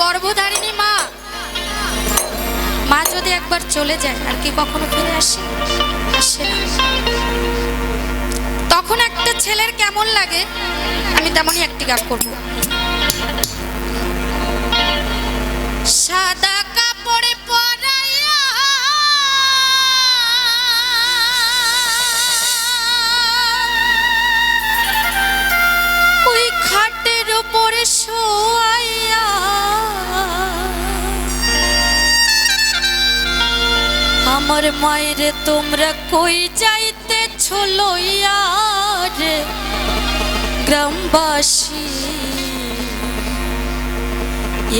গর্ভধারিণী মা। মা যদি একবার চলে যায়, আর কি কখনো ফিরে আসে? আসে না। তখন একটা ছেলের কেমন লাগে, আমি তেমনই একটি গান করব। আমার মায়েরে, তোমরা কই যাইতে লইয়া রে? গ্রামবাসী,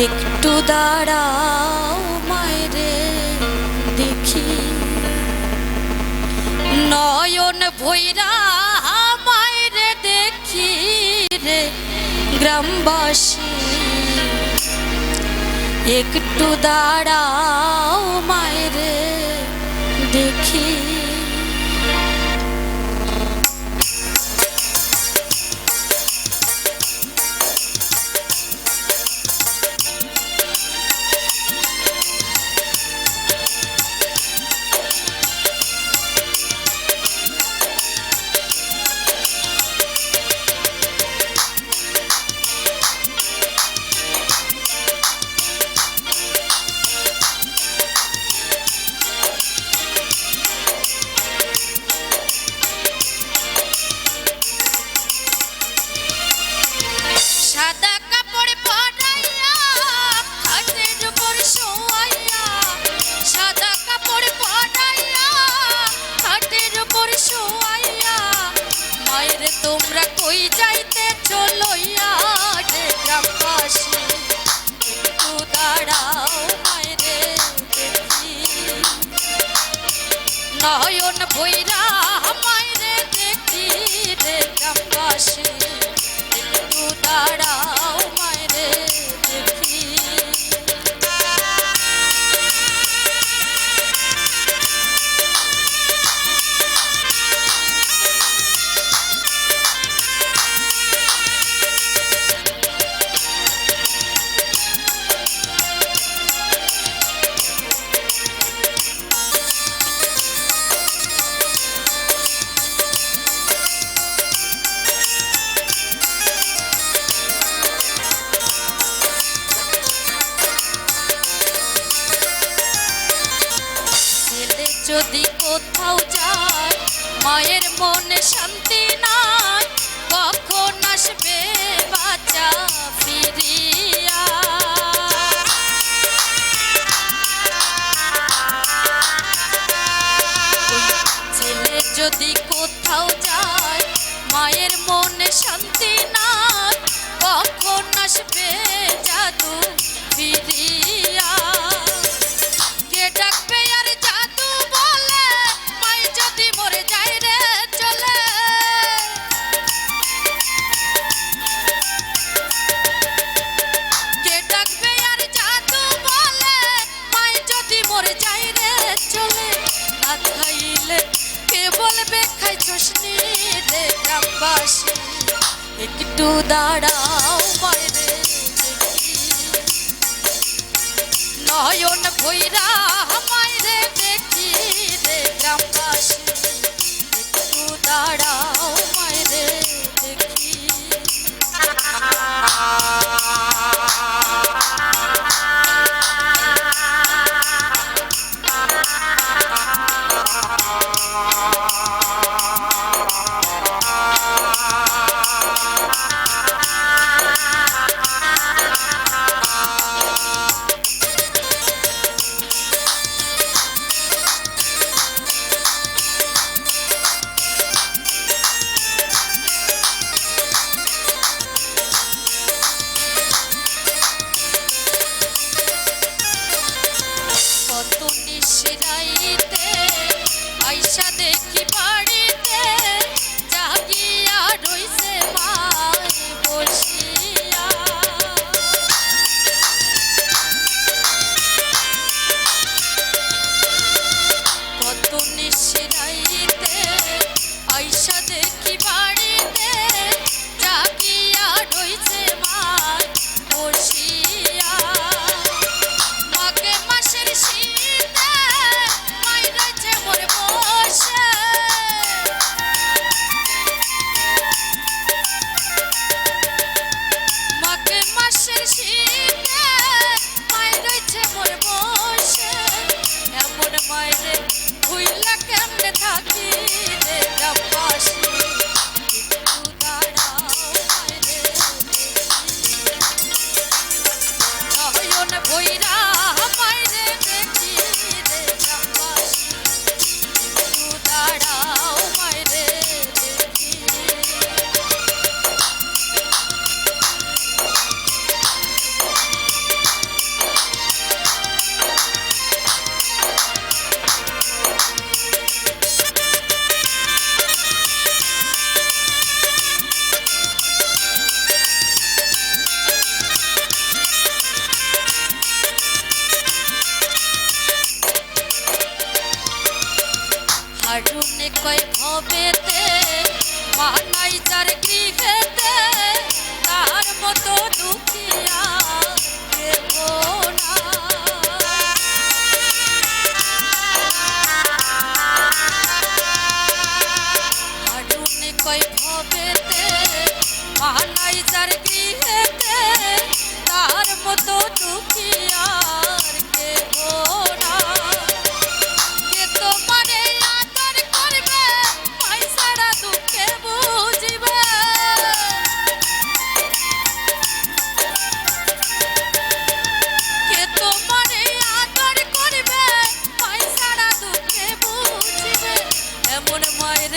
একটু দাঁড়াও মায়েরে দেখি। নয়ন ভৈরা মায়েরে দেখি রে, গ্রামবাসী। একটু দাঁড়াও মায়েরে দেখি সাদা কই যাইতে চলইয়া রে গ্রামবাসী। একটু দাঁড়াও মায়েরে দেখি। নয়ন ভৈরা মায়েরে দেখি রে যদি কোথাও যায়, মায়ের মনে শান্তি নাই, কখন আসবে বাচ্চা ফিরিয়া? ছেলে যদি কোথাও যায়, মায়ের মনে শান্তি খাইলে কে বলবে খাইছস নি রে গ্রামবাসী? একটু দাঁড়াও বাইরে নয়ন ভৈরা হারুন কয় ভবেতে মানাই যার গৃহেতে তার মতো দুখিয়া দেব না। মোর মায়ের